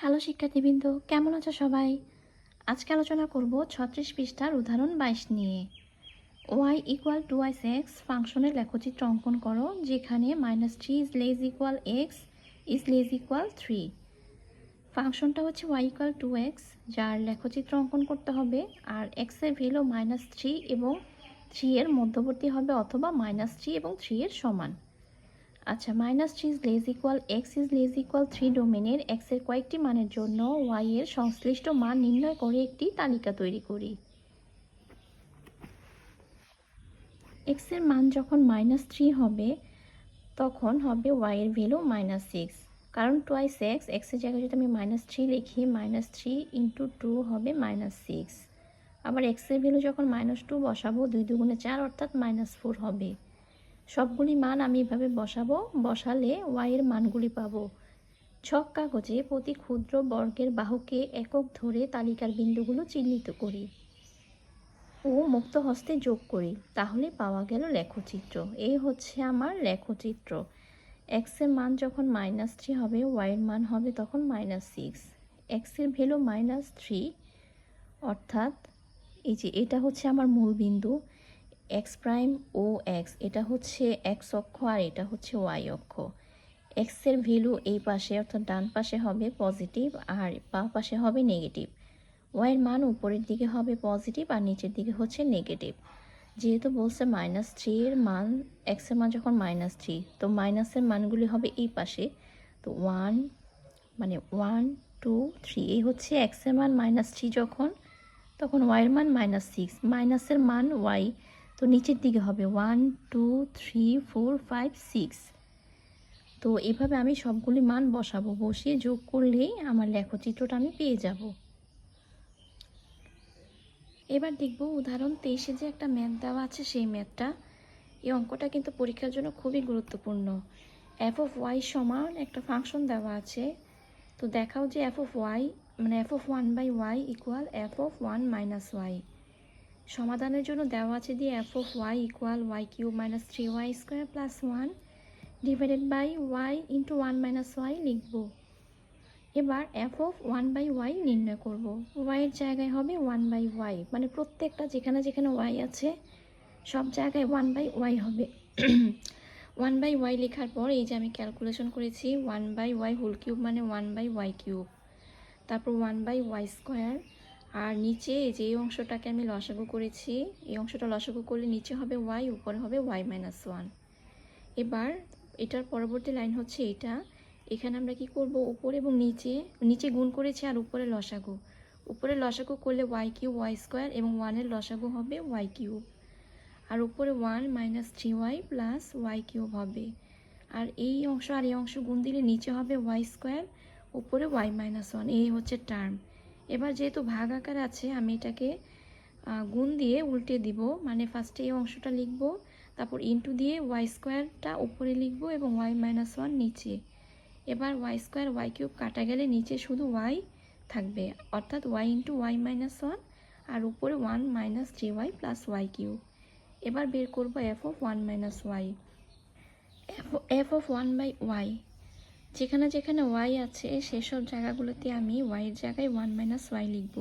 Hello শিক্ষার্থীবৃন্দ, কেমন আছো সবাই? আজকে আলোচনা করব ছত্রিশ পৃষ্ঠার উদাহরণ বাইশ নিয়ে। Y equal to twice X ফাংশনের লেখচিত্র অঙ্কন করো, যেখানে minus three is less equal X is less equal three ফাংশনটা হচ্ছে ওয়াই ইকুয়াল টু এক্স যার লেখচিত্র অঙ্কন করতে হবে, আর এক্সের ভ্যালু মাইনাস থ্রি এবং থ্রি এর মধ্যবর্তী হবে অথবা মাইনাস থ্রি এবং থ্রি এর সমান। আচ্ছা minus three is less equal X is less equal three ডোমেনের এক্সের কয়েকটি মানের জন্য ওয়াই এর সংশ্লিষ্ট মান নির্ণয় করে একটি তালিকা তৈরি করি। এক্সের মান যখন মাইনাস থ্রি হবে, তখন হবে ওয়াই এর ভ্যালু মাইনাস সিক্স। কারণ টোয়াইস এক্স এক্সের জায়গায় যদি আমি মাইনাস থ্রি লিখি, মাইনাস থ্রি ইন্টু টু হবে মাইনাস সিক্স। আবার এক্সের ভ্যালু যখন মাইনাস টু বসাবো, দুই দুগুণে চার অর্থাৎ মাইনাস ফোর হবে। সবগুলি মান আমি এভাবে বসাবো। বসালে ওয়াইয়ের মানগুলি পাবো। ছক কাগজে প্রতি ক্ষুদ্র বর্গের বাহুকে একক ধরে তালিকার বিন্দুগুলো চিহ্নিত করি ও মুক্ত হস্তে যোগ করি। তাহলে পাওয়া গেল লেখচিত্র। এই হচ্ছে আমার লেখচিত্র। এক্সের মান যখন মাইনাস থ্রি হবে ওয়াইয়ের মান হবে তখন মাইনাস সিক্স এক্সের ভ্যালু মাইনাস থ্রি অর্থাৎ এই যে এটা হচ্ছে আমার মূল বিন্দু। এক্স প্রাইম ও এক্স, এটা হচ্ছে এক্স অক্ষ আর এটা হচ্ছে ওয়াই অক্ষ। এক্সের ভ্যালু এই পাশে, অর্থাৎ ডান পাশে হবে পজিটিভ আর বা পাশে হবে নেগেটিভ। ওয়াইয়ের মান উপরের দিকে হবে পজিটিভ আর নিচের দিকে হচ্ছে নেগেটিভ। যেহেতু বলছে মাইনাস থ্রি এর মান এক্সের মান যখন মাইনাস থ্রি, তো মাইনাসের মানগুলি হবে এই পাশে। তো ওয়ান মানে ওয়ান, টু, থ্রি, এই হচ্ছে এক্সের মান মাইনাস থ্রি যখন, তখন ওয়াইয়ের মান মাইনাস সিক্স। মাইনাসের মান ওয়াই তো নিচের দিকে হবে one two three four five six তো এভাবে আমি সবগুলি মান বসাবো, বসিয়ে যোগ করলেই আমার লেখচিত্রটা আমি পেয়ে যাব। এবার দেখব উদাহরণ তেইশে যে একটা ম্যাথ দেওয়া আছে সেই ম্যাথটা। এই অঙ্কটা কিন্তু পরীক্ষার জন্য খুবই গুরুত্বপূর্ণ। এফ অফ ওয়াই সমান একটা ফাংশন দেওয়া আছে। তো দেখাও যে এফ অফ ওয়াই মানে F of one by Y equal F of one minus Y সমাধানের জন্য দেওয়া আছে দিয়ে F of Y equal Y cube minus three Y square plus one divided by Y into one minus Y লিখব। এবার F of one by Y নির্ণয় করব। ওয়াইয়ের জায়গায় হবে ওয়ান বাই ওয়াই মানে প্রত্যেকটা যেখানে যেখানে ওয়াই আছে, সব জায়গায় ওয়ান বাই ওয়াই হবে। ওয়ান বাই ওয়াই লেখার পর এই যে আমি ক্যালকুলেশন করেছি one by Y whole cube মানে ওয়ান বাই ওয়াই কিউব তারপর ওয়ান বাই ওয়াই স্কোয়ার আর নিচে যে অংশটাকে আমি লসাগু করেছি, এই অংশটা লসাগু করলে নিচে হবে ওয়াই উপরে হবে ওয়াই মাইনাস ওয়ান এবার এটার পরবর্তী লাইন হচ্ছে এটা এখানে আমরা কি করব? উপরে এবং নিচে নিচে গুণ করেছি আর উপরে লসাগু। উপরে লসাগু করলে ওয়াই কিউব ওয়াই স্কোয়ার এবং ওয়ানের লসাগু হবে ওয়াই কিউব আর উপরে one minus three Y plus Y cube হবে। আর এই অংশ আর এই অংশ গুণ দিলে নিচে হবে ওয়াই স্কোয়ার উপরে ওয়াই মাইনাস ওয়ান এই হচ্ছে টার্ম এবার যেহেতু ভাগ আকার আছে, আমি এটাকে গুণ দিয়ে উল্টে দিব। মানে ফার্স্টে এই অংশটা লিখব, তারপর ইন্টু দিয়ে ওয়াই স্কোয়ারটা উপরে লিখব এবং ওয়াই মাইনাস ওয়ান নিচে। এবার ওয়াই স্কোয়ার ওয়াই কিউব কাটা গেলে নিচে শুধু ওয়াই থাকবে, অর্থাৎ Y into Y minus one আর উপরে one minus three Y plus Y cube এবার বের করব F of one minus Y F of one by Y যেখানে যেখানে ওয়াই আছে, সেসব জায়গাগুলোতে আমি ওয়াইয়ের জায়গায় ওয়ান মাইনাস ওয়াই লিখব।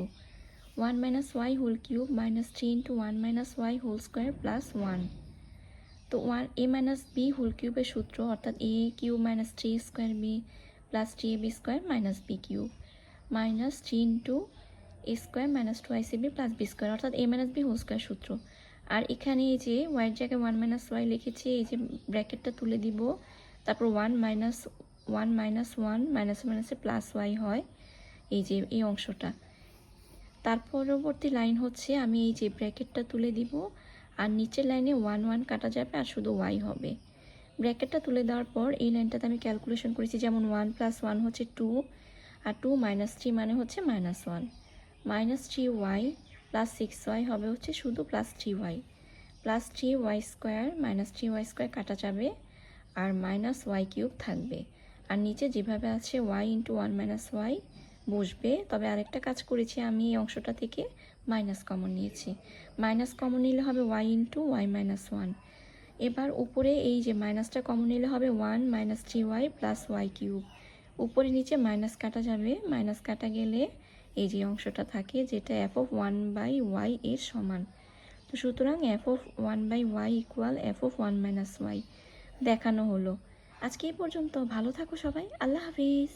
One minus Y whole cube minus three into one minus Y whole square plus one তো one A minus B whole কিউবের সূত্র, অর্থাৎ A cube minus three square B plus three A B square minus B cube minus three into A square minus two I C B plus B square অর্থাৎ A minus B whole square সূত্র। আর এখানে এই যে ওয়াইয়ের জায়গায় one minus Y লিখেছি, এই যে ব্র্যাকেটটা তুলে দিব, তারপর one minus one minus one minus মাইনাসে প্লাস ওয়াই হয়। এই যে, এই অংশটা। তার পরবর্তী লাইন হচ্ছে, আমি এই যে ব্র্যাকেটটা তুলে দিব, আর নিচের লাইনে ওয়ান ওয়ান কাটা যাবে, আর শুধু ওয়াই হবে। ব্র্যাকেটটা তুলে দেওয়ার পর, এই লাইনটাতে আমি ক্যালকুলেশন করেছি, যেমন ওয়ান প্লাস ওয়ান হচ্ছে টু আর টু মাইনাস থ্রি মানে হচ্ছে minus one minus three Y plus six Y হবে হচ্ছে শুধু plus three Y plus three Y square minus three Y square কাটা যাবে, আর মাইনাস ওয়াই কিউব থাকবে। আর নিচে যেভাবে আছে Y into one minus Y বসবে, তবে আরেকটা কাজ করেছি আমি এই অংশটা থেকে মাইনাস কমন নিয়েছি। মাইনাস কমন নিলে হবে Y into Y minus one এবার উপরে এই যে মাইনাসটা কমন নিলে হবে one minus three Y plus Y cube উপরে নিচে মাইনাস কাটা যাবে মাইনাস কাটা গেলে এই যে অংশটা থাকে, যেটা F of one by Y এর সমান। তো সুতরাং F of one by Y equal F of one minus Y দেখানো হলো। আজকে এই পর্যন্ত ভালো থাকো সবাই। আল্লাহ হাফিজ।